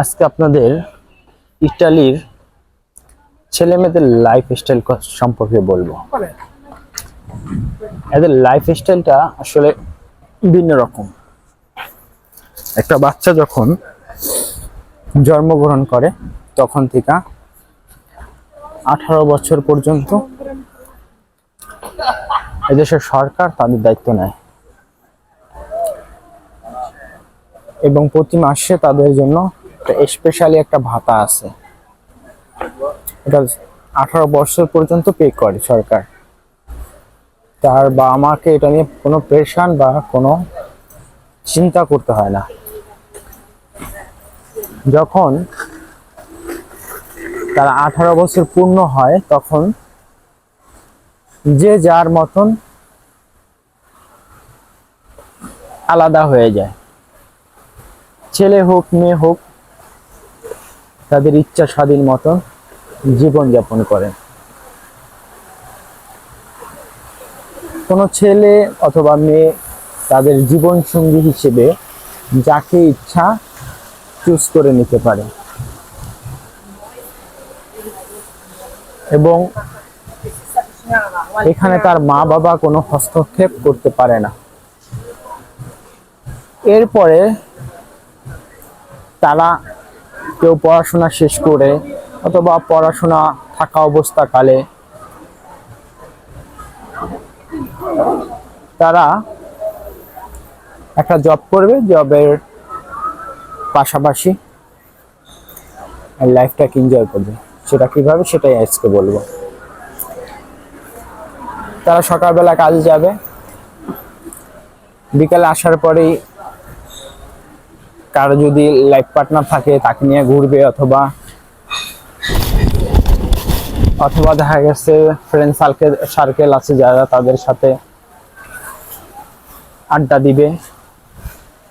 আজকে আপনাদের ইটালির ছেলে মেয়েদের লাইফ স্টাইল সম্পর্কে বলব। এদের লাইফ স্টাইলটা আসলে ভিন্ন রকম। একটা বাচ্চা যখন জন্মগ্রহণ করে তখন থেকে আঠারো বছর পর্যন্ত এদেশের সরকার তাদের দায়িত্ব নেয়। এবং প্রতি মাসে তাদের জন্য স্পেশালি একটা ভাতা আছে। এটা আঠারো বছর পর্যন্ত পে করে সরকার। তার বাবা মাকে এটা নিয়ে কোনো প্রেশান বা কোনো চিন্তা করতে হয় না। যখন তারা আঠারো বছর পূর্ণ হয়, তখন যে যার মতন আলাদা হয়ে যায়। ছেলে হোক, মেয়ে হোক, তাদের ইচ্ছা স্বাধীন মতন জীবন যাপন করে কোনো ছেলে অথবা মেয়ে তাদের জীবন সঙ্গী হিসেবে যাকে ইচ্ছা চুজ করে নিতে পারে। এবং এখানে তার মা বাবা কোনো হস্তক্ষেপ করতে পারে না। এরপরে তারা কেউ পড়াশোনা শেষ করে অথবা পড়াশোনা থাকা অবস্থাকালে তারা একটা জব করবে জবের পাশাপাশি লাইফটাকে এনজয় করবে। সেটা কীভাবে, সেটাই আজকে বলব। তারা সকালবেলা কাজে যাবে। বিকালে আসার পরেই কারও যদি লাইফ পার্টনার থাকে, তাকে নিয়ে ঘুরবে অথবা অথবা দেখা গেছে ফ্রেন্ড সার্কেল সার্কেল আছে যারা তাদের সাথে আড্ডা দিবে।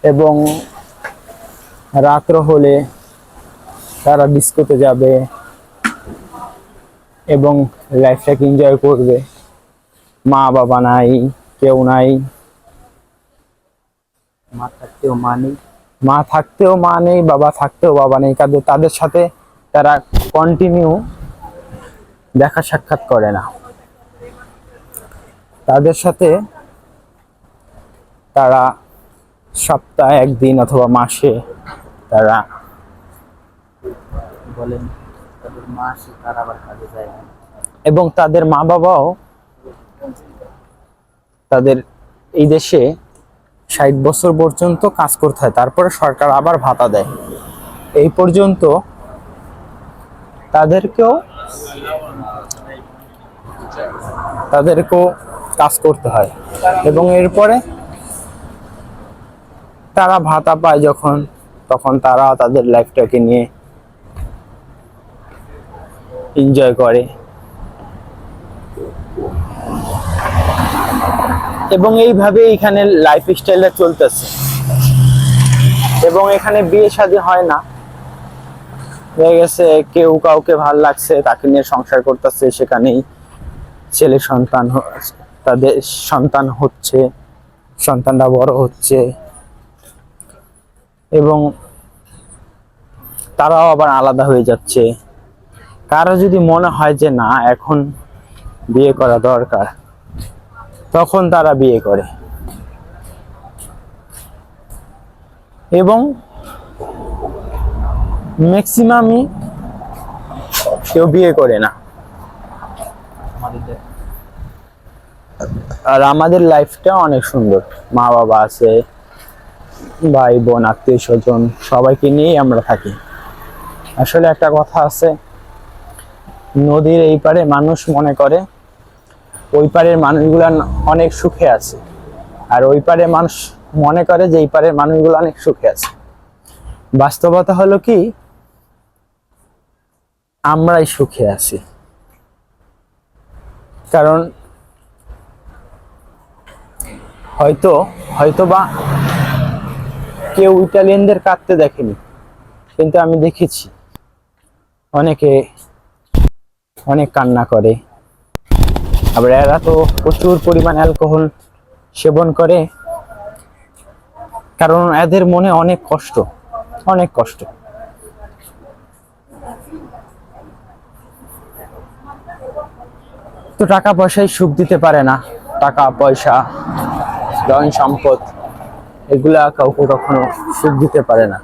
এবং রাত্র হলে তারা ডিস্কোতে যাবে এবং লাইফটাকে এনজয় করবে। মা বাবা নাই, কেউ নাই। মা থাকতেও মা নেই। মা থাকতেও মা নেই বাবা থাকতেও বাবা নেই। কাদের তাদের সাথে তারা কন্টিনিউ দেখা সাক্ষাৎ করে না। তাদের সাথে তারা সপ্তাহে একদিন অথবা মাসে তারা বলেন তাদের মা আসে আবার কাজে যায় এবং তাদের মা বাবাও তাদের এই দেশে ষাট বছর পর্যন্ত কাজ করতে হয়, তারপরে সরকার আবার ভাতা দেয়। এই পর্যন্ত তাদেরকেও তাদেরকেও কাজ করতে হয় এবং এরপরে তারা ভাতা পায় যখন, তখন তারা তাদের লাইফটাকে নিয়ে এনজয় করে। এবং এইভাবে এখানে লাইফ স্টাইলটা চলতেছে। এবং এখানে বিয়ে শাদী হয় না। হয়ে গেছে, কেউ কাউকে ভালো লাগছে, তাকে নিয়ে সংসার করতেছে সেখানেই। ছেলে সন্তান তাদের সন্তান হচ্ছে, সন্তানরা বড় হচ্ছে। এবং তারাও আবার আলাদা হয়ে যাচ্ছে। কারও যদি মনে হয় যে না, এখন বিয়ে করা দরকার তখন তারা বিয়ে করে। এবং ম্যাক্সিমামই কেউ বিয়ে করে না। আর আমাদের লাইফটা অনেক সুন্দর। মা বাবা আছে ভাই বোন আত্মীয় স্বজন সবাইকে নিয়েই আমরা থাকি। আসলে একটা কথা আছে, নদীর এই পারে মানুষ মনে করে ওই পারের মানুষগুলা অনেক সুখে আছে। আর ওই পারে মানুষ মনে করে যে এই পারের মানুষগুলো অনেক সুখে আছে। বাস্তবতা হলো কি? আমরাই সুখে আছি। কারণ হয়তো হয়তো বা কেউ ইটালিয়ানদের কাঁদতে দেখেনি, কিন্তু আমি দেখেছি। অনেকে, অনেক কান্না করে। আবার এরা তো প্রচুর পরিমাণ অ্যালকোহল সেবন করে। কারণ এদের মনে অনেক কষ্ট অনেক কষ্ট। তো টাকা পয়সাই সুখ দিতে পারে না। টাকা, পয়সা, ধন, সম্পদ, এগুলা কাউকে কখনো সুখ দিতে পারে না।